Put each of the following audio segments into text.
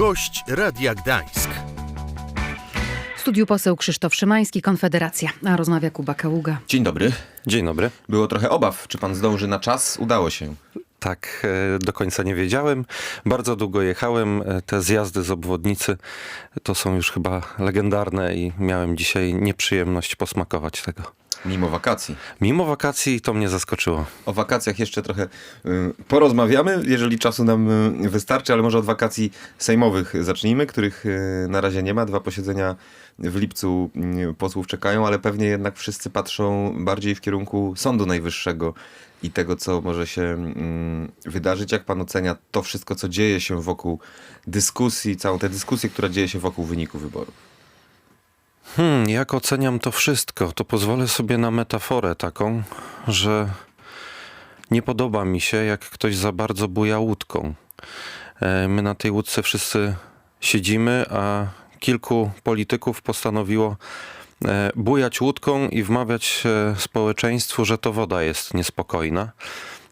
Gość Radia Gdańsk. W studiu poseł Krzysztof Szymański, Konfederacja, a rozmawia Kuba Kaługa. Dzień dobry. Dzień dobry. Było trochę obaw, czy pan zdąży na czas. Udało się. Tak, e, do końca nie wiedziałem. Bardzo długo jechałem. E, Te zjazdy z obwodnicy to są już chyba legendarne i miałem dzisiaj nieprzyjemność posmakować tego. Mimo wakacji. Mimo wakacji to mnie zaskoczyło. O wakacjach jeszcze trochę y, porozmawiamy, jeżeli czasu nam y, wystarczy, ale może od wakacji sejmowych zacznijmy, których y, na razie nie ma. Dwa posiedzenia w lipcu posłów czekają, ale pewnie jednak wszyscy patrzą bardziej w kierunku Sądu Najwyższego i tego, co może się mm, wydarzyć. Jak pan ocenia to wszystko, co dzieje się wokół dyskusji, całą tę dyskusję, która dzieje się wokół wyniku wyborów? Hmm, jak oceniam to wszystko, to pozwolę sobie na metaforę taką, że nie podoba mi się, jak ktoś za bardzo buja łódką. E, My na tej łódce wszyscy siedzimy, a kilku polityków postanowiło e, bujać łódką i wmawiać e, społeczeństwu, że to woda jest niespokojna.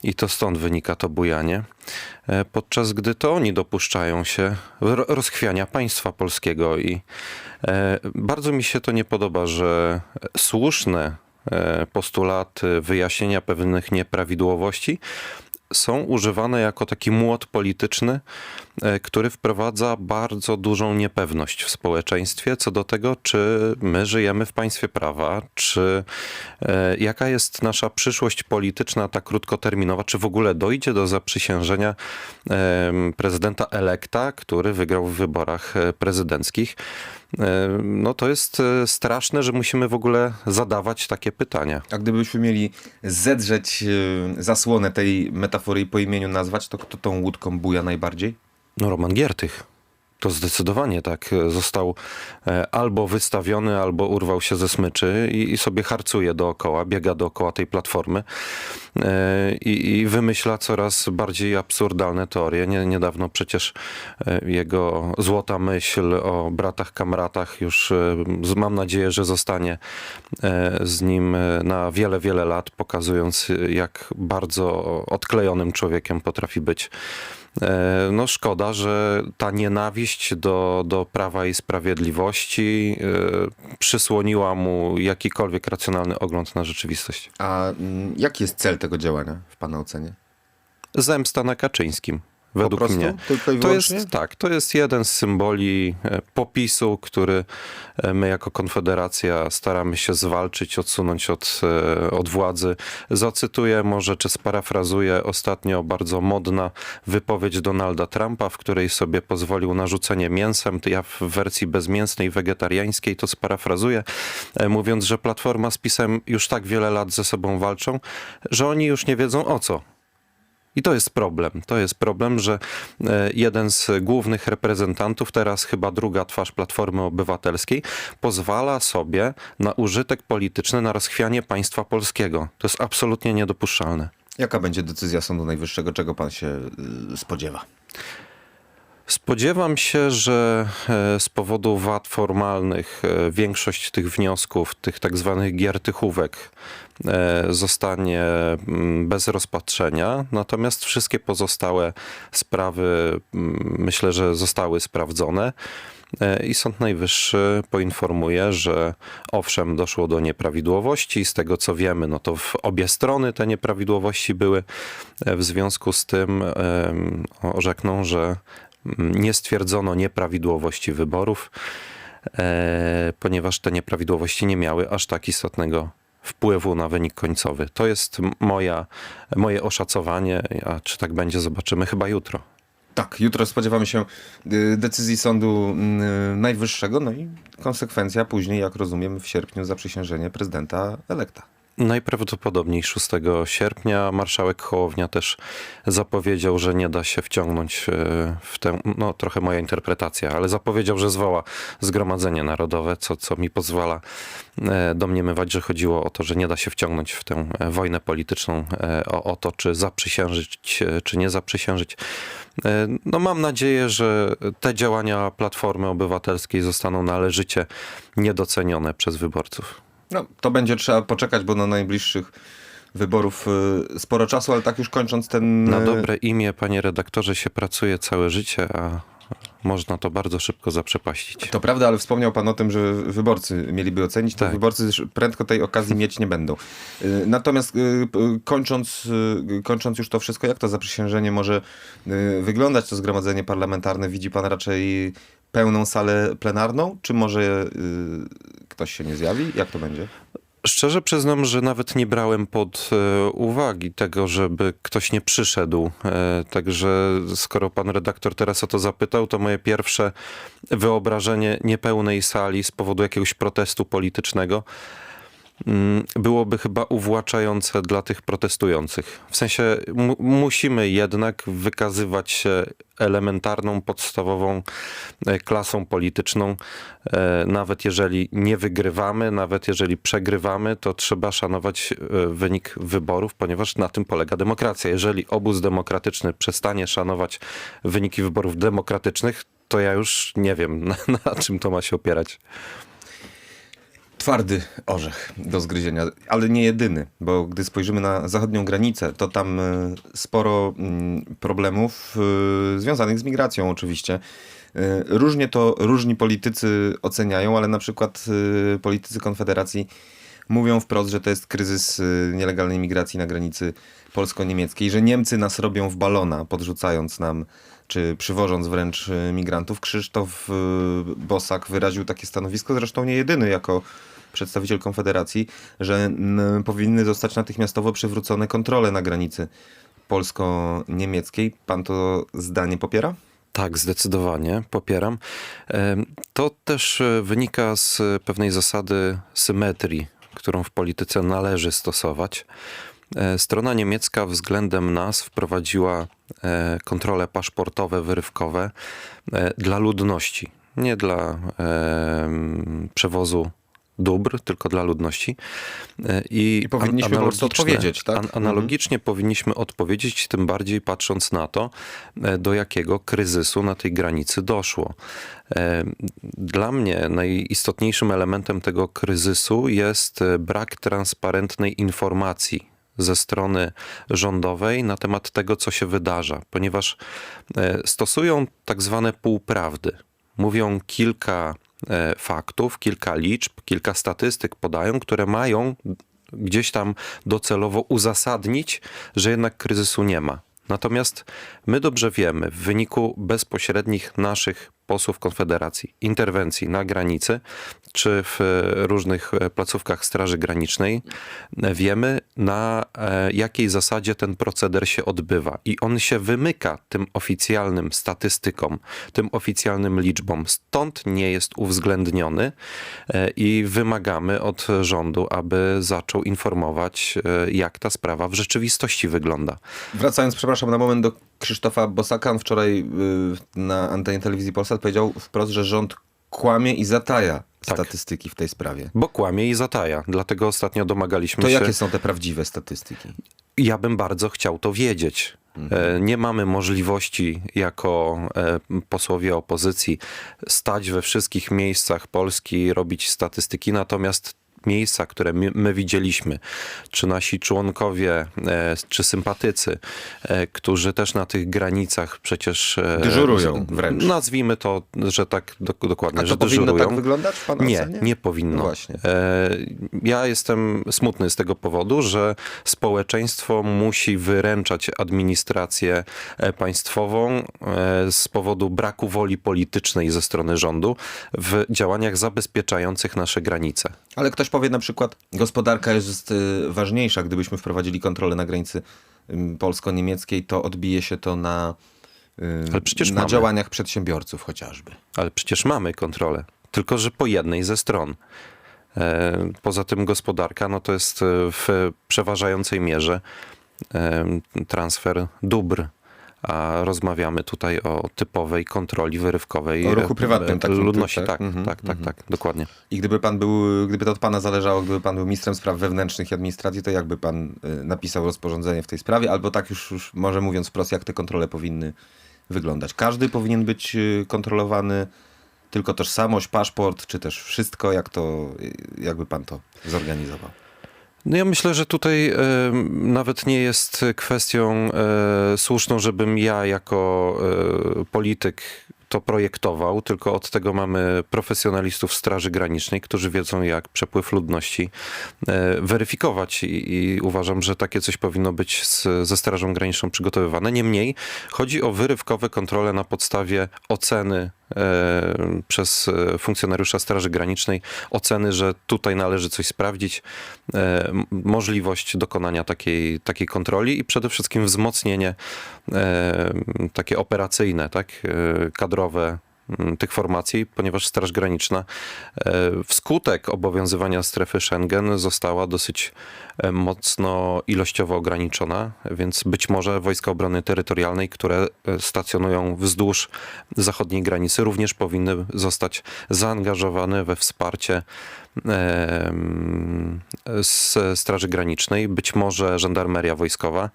I to stąd wynika to bujanie. E, Podczas gdy to oni dopuszczają się ro- rozchwiania państwa polskiego i e, bardzo mi się to nie podoba, że słuszne e, postulaty wyjaśnienia pewnych nieprawidłowości są używane jako taki młot polityczny, który wprowadza bardzo dużą niepewność w społeczeństwie co do tego, czy my żyjemy w państwie prawa, czy e, jaka jest nasza przyszłość polityczna, ta krótkoterminowa, czy w ogóle dojdzie do zaprzysiężenia prezydenta elekta, który wygrał w wyborach e, prezydenckich. E, No to jest e, straszne, że musimy w ogóle zadawać takie pytania. A gdybyśmy mieli zedrzeć zasłonę tej metafory i po imieniu nazwać, to kto tą łódką buja najbardziej? No Roman Giertych. To zdecydowanie tak. Został e, albo wystawiony, albo urwał się ze smyczy i, sobie harcuje dookoła, biega dookoła tej platformy e, i, i wymyśla coraz bardziej absurdalne teorie. Nie, niedawno przecież e, jego złota myśl o bratach, kamratach już e, mam nadzieję, że zostanie e, z nim e, na wiele, wiele lat, pokazując e, jak bardzo odklejonym człowiekiem potrafi być. E, No szkoda, że ta nienawiść do, do prawa i sprawiedliwości e, przysłoniła mu jakikolwiek racjonalny ogląd na rzeczywistość. A mm, jaki jest cel tego działania w pana ocenie? Zemsta na Kaczyńskim. Według prostu? mnie. To jest tak, to jest jeden z symboli e, popisu, który e, my jako Konfederacja staramy się zwalczyć, odsunąć od, e, od władzy. Zacytuję może, czy sparafrazuję ostatnio bardzo modna wypowiedź Donalda Trumpa, w której sobie pozwolił na rzucenie mięsem. Ja w wersji bezmięsnej, wegetariańskiej to sparafrazuję, mówiąc, że Platforma z PiSem już tak wiele lat ze sobą walczą, że oni już nie wiedzą o co. I to jest problem. To jest problem, że e, jeden z głównych reprezentantów, teraz chyba druga twarz Platformy Obywatelskiej, pozwala sobie na użytek polityczny, na rozchwianie państwa polskiego. To jest absolutnie niedopuszczalne. Jaka będzie decyzja Sądu Najwyższego? Czego pan się y, spodziewa? Spodziewam się, że e, z powodu wad formalnych e, większość tych wniosków, tych tak zwanych giertychówek e, zostanie mm, bez rozpatrzenia, natomiast wszystkie pozostałe sprawy mm, myślę, że zostały sprawdzone. I Sąd Najwyższy poinformuje, że owszem, doszło do nieprawidłowości. Z tego co wiemy, no to w obie strony te nieprawidłowości były. W związku z tym orzekną, że nie stwierdzono nieprawidłowości wyborów, e, ponieważ te nieprawidłowości nie miały aż tak istotnego wpływu na wynik końcowy. To jest moja, moje oszacowanie, a czy tak będzie, zobaczymy chyba jutro. Tak, jutro spodziewamy się y, decyzji Sądu y, Najwyższego, no i konsekwencja później, jak rozumiem, w sierpniu zaprzysiężenie prezydenta elekta. Najprawdopodobniej 6 sierpnia marszałek Hołownia też zapowiedział, że nie da się wciągnąć e, w tę, no trochę moja interpretacja, ale zapowiedział, że zwoła Zgromadzenie Narodowe, co, co mi pozwala e, domniemywać, że chodziło o to, że nie da się wciągnąć w tę e, wojnę polityczną, o, o to, czy zaprzysiężyć, czy nie zaprzysiężyć. No mam nadzieję, że te działania Platformy Obywatelskiej zostaną należycie niedocenione przez wyborców. No, to będzie trzeba poczekać, bo na najbliższych wyborów y, sporo czasu, ale tak już kończąc ten... Na y, dobre imię, panie redaktorze, się pracuje całe życie, a można to bardzo szybko zaprzepaścić. To prawda, ale wspomniał pan o tym, że wyborcy mieliby ocenić, to Tak. wyborcy prędko tej okazji mieć nie będą. Y, Natomiast kończąc, kończąc już to wszystko, jak to zaprzysiężenie może wyglądać, to zgromadzenie parlamentarne? Widzi pan raczej pełną salę plenarną, czy może y, ktoś się nie zjawi? Jak to będzie? Szczerze przyznam, że nawet nie brałem pod e, uwagi tego, żeby ktoś nie przyszedł. E, Także skoro pan redaktor teraz o to zapytał, to moje pierwsze wyobrażenie niepełnej sali z powodu jakiegoś protestu politycznego byłoby chyba uwłaczające dla tych protestujących. W sensie mu- musimy jednak wykazywać się elementarną, podstawową e, klasą polityczną. E, Nawet jeżeli nie wygrywamy, nawet jeżeli przegrywamy, to trzeba szanować e, wynik wyborów, ponieważ na tym polega demokracja. Jeżeli obóz demokratyczny przestanie szanować wyniki wyborów demokratycznych, to ja już nie wiem, na, na czym to ma się opierać. Twardy orzech do zgryzienia, ale nie jedyny, bo gdy spojrzymy na zachodnią granicę, to tam y, sporo mm, problemów y, związanych z migracją oczywiście. Y, Różnie to różni politycy oceniają, ale na przykład politycy Konfederacji mówią wprost, że to jest kryzys nielegalnej migracji na granicy polsko-niemieckiej, że Niemcy nas robią w balona, podrzucając nam czy przywożąc wręcz y, migrantów. Krzysztof y, Bosak wyraził takie stanowisko, zresztą nie jedyny jako przedstawiciel Konfederacji, że powinny zostać natychmiastowo przywrócone kontrole na granicy polsko-niemieckiej. Pan to zdanie popiera? Tak, zdecydowanie popieram. To też e, wynika z pewnej zasady symetrii, którą w polityce należy stosować. E, Strona niemiecka względem nas wprowadziła e, kontrole paszportowe, wyrywkowe e, dla ludności, nie dla przewozu dóbr, tylko dla ludności. I, I powinniśmy analogiczne- odpowiedzieć, tak? an- Mhm. Analogicznie powinniśmy odpowiedzieć, tym bardziej patrząc na to, do jakiego kryzysu na tej granicy doszło. Dla mnie najistotniejszym elementem tego kryzysu jest brak transparentnej informacji ze strony rządowej na temat tego, co się wydarza, ponieważ e, stosują tak zwane półprawdy. Mówią kilka e, faktów, kilka liczb, kilka statystyk podają, które mają gdzieś tam docelowo uzasadnić, że jednak kryzysu nie ma. Natomiast my dobrze wiemy, w wyniku bezpośrednich naszych posłów Konfederacji, interwencji na granicy, czy w e, różnych e, placówkach Straży Granicznej, wiemy na e, jakiej zasadzie ten proceder się odbywa. I on się wymyka tym oficjalnym statystykom, tym oficjalnym liczbom. Stąd nie jest uwzględniony i wymagamy od rządu, aby zaczął informować, jak ta sprawa w rzeczywistości wygląda. Wracając, przepraszam, na moment do Krzysztofa Bosaka. Wczoraj y, na antenie telewizji Polsat powiedział wprost, że rząd kłamie i zataja Tak. statystyki w tej sprawie. Bo kłamie i zataja. Dlatego ostatnio domagaliśmy To się... jakie są te prawdziwe statystyki? Ja bym bardzo chciał to wiedzieć. E, Nie mamy możliwości jako e, posłowie opozycji stać we wszystkich miejscach Polski, robić statystyki, natomiast miejsca, które my, my widzieliśmy, czy nasi członkowie, e, czy sympatycy, e, którzy też na tych granicach przecież... e, Dyżurują wręcz. Nazwijmy to, że tak do, dokładnie, A że to powinno dyżurują. tak wyglądać w pana Nie, ocenie? nie powinno. No właśnie. E, Ja jestem smutny z tego powodu, że społeczeństwo musi wyręczać administrację państwową e, z powodu braku woli politycznej ze strony rządu w działaniach zabezpieczających nasze granice. Ale ktoś powie na przykład, gospodarka jest y, ważniejsza, gdybyśmy wprowadzili kontrolę na granicy polsko-niemieckiej, to odbije się to na, y, na mamy. działaniach przedsiębiorców chociażby. Ale przecież mamy kontrolę, tylko że po jednej ze stron. E, Poza tym gospodarka, no to jest e, w przeważającej mierze transfer dóbr. A rozmawiamy tutaj o typowej kontroli wyrywkowej O ruchu e, prywatnym, e, tak? ludności. Tak? Tak, Mhm, tak, tak, mhm. tak, dokładnie. I gdyby pan był, gdyby to od pana zależało, gdyby pan był ministrem spraw wewnętrznych i administracji, to jakby pan y, napisał rozporządzenie w tej sprawie? Albo tak już, już może mówiąc wprost, jak te kontrole powinny wyglądać? Każdy powinien być y, kontrolowany, tylko tożsamość, paszport, czy też wszystko? Jak to, jakby pan to zorganizował? No ja myślę, że tutaj e, nawet nie jest kwestią e, słuszną, żebym ja jako e, polityk to projektował, tylko od tego mamy profesjonalistów Straży Granicznej, którzy wiedzą, jak przepływ ludności e, weryfikować i, i uważam, że takie coś powinno być z, ze Strażą Graniczną przygotowywane. Niemniej chodzi o wyrywkowe kontrole na podstawie oceny przez e, funkcjonariusza Straży Granicznej, oceny, że tutaj należy coś sprawdzić, e, możliwość dokonania takiej, takiej kontroli i przede wszystkim wzmocnienie e, takie operacyjne, tak, e, kadrowe tych formacji, ponieważ Straż Graniczna e, wskutek obowiązywania strefy Schengen została dosyć e, mocno ilościowo ograniczona, więc być może Wojska Obrony Terytorialnej, które e, stacjonują wzdłuż zachodniej granicy, również powinny zostać zaangażowane we wsparcie z Straży Granicznej, być może żandarmeria wojskowa.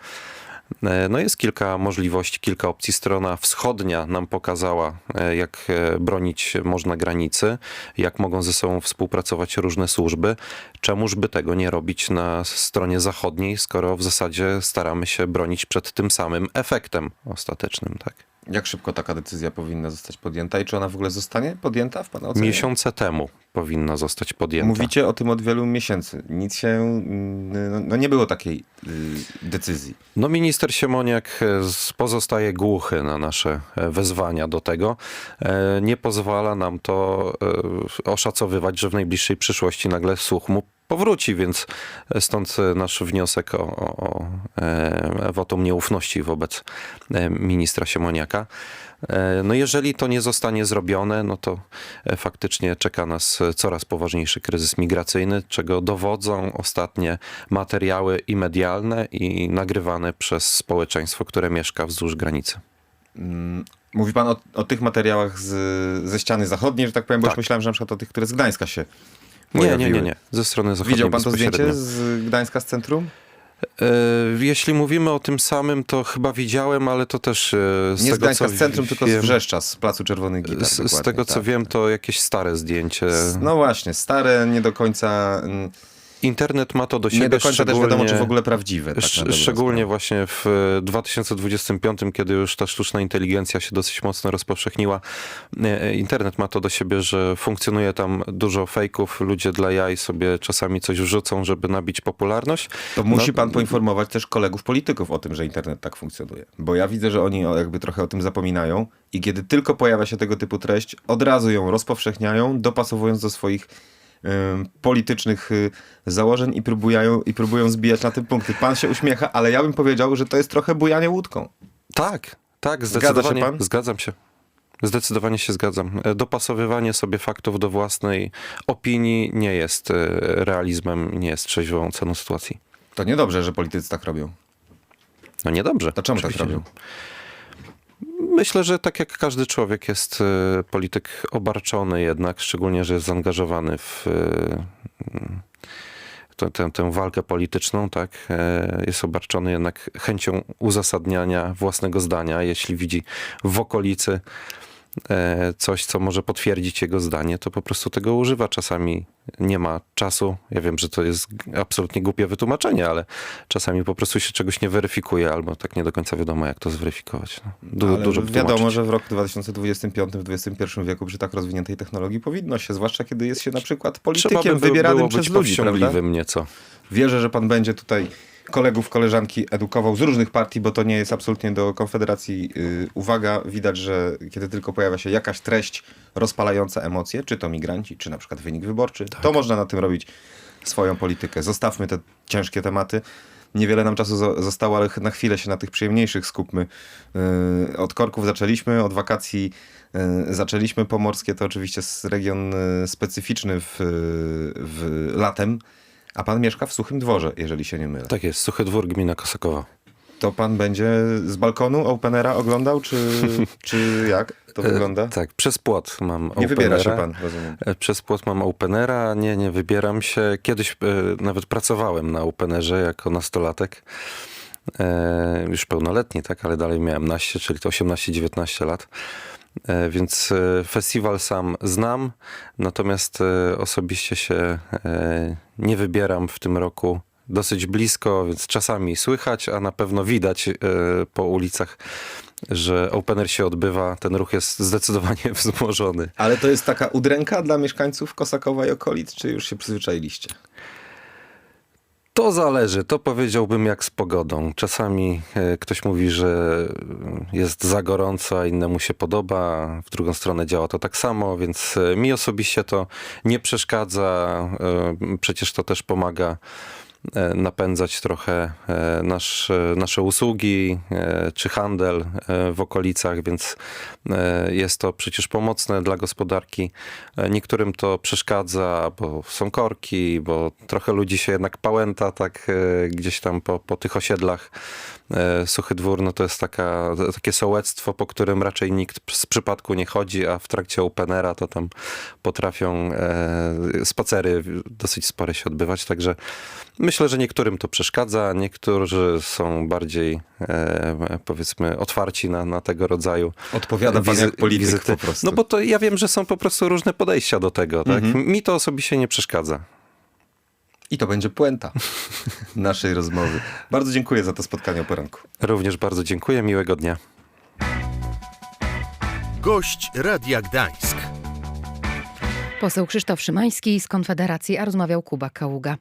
E, No jest kilka możliwości, kilka opcji. Strona wschodnia nam pokazała, e, jak e, bronić można granicy, jak mogą ze sobą współpracować różne służby. Czemuż by tego nie robić na stronie zachodniej, skoro w zasadzie staramy się bronić przed tym samym efektem ostatecznym, tak? Jak szybko taka decyzja powinna zostać podjęta i czy ona w ogóle zostanie podjęta w Pana ocenie? Miesiące temu powinna zostać podjęta. Mówicie o tym od wielu miesięcy. Nic się, mm, no, no nie było takiej y, decyzji. No minister Siemoniak e, pozostaje głuchy na nasze e, wezwania do tego. E, Nie pozwala nam to oszacowywać, że w najbliższej przyszłości nagle słuch mu powróci, więc stąd nasz wniosek o, o, o e, wotum nieufności wobec e, ministra Siemoniaka. E, No jeżeli to nie zostanie zrobione, no to faktycznie czeka nas coraz poważniejszy kryzys migracyjny, czego dowodzą ostatnie materiały i medialne i nagrywane przez społeczeństwo, które mieszka wzdłuż granicy. Mm, Mówi Pan o, o tych materiałach z, ze ściany zachodniej, że tak powiem, bo już Tak. myślałem, że na przykład o tych, które z Gdańska się Nie, nie, nie, nie. Ze strony zachodniej Widział Pan to zdjęcie z Gdańska z centrum? E, Jeśli mówimy o tym samym, to chyba widziałem, ale to też e, z Nie z tego, Gdańska co z centrum, tylko z wiem, Wrzeszcza, z Placu Czerwonych Gitar. Z, z tego, co tak, wiem, tak. to jakieś stare zdjęcie. No właśnie, stare, nie do końca, Internet ma to do siebie nie do końca też wiadomo, czy w ogóle prawdziwe. Tak Sz- Szczególnie sprawę. właśnie w e, 2025, kiedy już ta sztuczna inteligencja się dosyć mocno rozpowszechniła, e, internet ma to do siebie, że funkcjonuje tam dużo fejków, ludzie dla jaj sobie czasami coś wrzucą, żeby nabić popularność. To musi No, pan poinformować też kolegów polityków o tym, że internet tak funkcjonuje. Bo ja widzę, że oni jakby trochę o tym zapominają i kiedy tylko pojawia się tego typu treść, od razu ją rozpowszechniają, dopasowując do swoich politycznych y, założeń i próbują, i próbują zbijać na tym punkty. Pan się uśmiecha, ale ja bym powiedział, że to jest trochę bujanie łódką. Tak, tak, Zgadza się zdecydowanie. pan? Zgadzam się. Zdecydowanie się zgadzam. E, Dopasowywanie sobie faktów do własnej opinii nie jest e, realizmem, nie jest trzeźwą ceną sytuacji. To niedobrze, że politycy tak robią. No niedobrze. To czemu tak Oczywiście. robią? Myślę, że tak jak każdy człowiek jest e, polityk obarczony jednak, szczególnie, że jest zaangażowany w e, tę, tę, tę walkę polityczną, tak, e, jest obarczony jednak chęcią uzasadniania własnego zdania, jeśli widzi w okolicy coś, co może potwierdzić jego zdanie, to po prostu tego używa. Czasami nie ma czasu. Ja wiem, że to jest absolutnie głupie wytłumaczenie, ale czasami po prostu się czegoś nie weryfikuje, albo tak nie do końca wiadomo, jak to zweryfikować. No, du- Ale dużo wiadomo, że w roku 2025, w XXI wieku przy tak rozwiniętej technologii powinno się, zwłaszcza kiedy jest się na przykład Trzeba politykiem by wybieranym przez ludzi, prawda? nieco. Wierzę, że pan będzie tutaj kolegów, koleżanki edukował z różnych partii, bo to nie jest absolutnie do Konfederacji y, uwaga. Widać, że kiedy tylko pojawia się jakaś treść rozpalająca emocje, czy to migranci, czy na przykład wynik wyborczy, to można na tym robić swoją politykę. Zostawmy te ciężkie tematy. Niewiele nam czasu zo- zostało, ale na chwilę się na tych przyjemniejszych skupmy. Yy, Od korków zaczęliśmy, od wakacji yy, zaczęliśmy. Pomorskie to oczywiście region yy, specyficzny w, w latem. A pan mieszka w Suchym Dworze, jeżeli się nie mylę. Tak jest, Suchy Dwór, gmina Kosakowa. To pan będzie z balkonu Openera oglądał, czy, czy jak to wygląda? Tak, przez płot mam Nie wybiera się openera. pan, rozumiem. E, Przez płot mam openera, nie, nie wybieram się. Kiedyś e, nawet pracowałem na openerze jako nastolatek. E, już pełnoletni, tak, ale dalej miałem naście, czyli to 18-19 lat. E, więc e, festiwal sam znam, natomiast e, osobiście się nie wybieram w tym roku dosyć blisko, więc czasami słychać, a na pewno widać po ulicach że opener się odbywa, ten ruch jest zdecydowanie wzmożony. Ale to jest taka udręka dla mieszkańców Kosakowa i okolic, czy już się przyzwyczailiście? To zależy, to powiedziałbym jak z pogodą. Czasami e, ktoś mówi, że jest za gorąco, a innemu się podoba, w drugą stronę działa to tak samo, więc e, mi osobiście to nie przeszkadza. e, Przecież to też pomaga napędzać trochę e, nasz, e, nasze usługi e, czy handel e, w okolicach, więc e, jest to przecież pomocne dla gospodarki. E, Niektórym to przeszkadza, bo są korki, bo trochę ludzi się jednak pałęta tak e, gdzieś tam po, po tych osiedlach. E, Suchy Dwór no to jest taka, takie sołectwo, po którym raczej nikt z przypadku nie chodzi, a w trakcie openera to tam potrafią e, spacery dosyć spore się odbywać, także myślę, że niektórym to przeszkadza, niektórzy są bardziej e, powiedzmy otwarci na, na tego rodzaju Odpowiada pan jak polityk po prostu. No bo to ja wiem, że są po prostu różne podejścia do tego, tak? Mi to osobiście nie przeszkadza. I to będzie puenta naszej rozmowy. Bardzo dziękuję za to spotkanie o poranku. Również bardzo dziękuję, miłego dnia. Gość Radia Gdańsk. Poseł Krzysztof Szymański z Konfederacji, a rozmawiał Kuba Kaługa.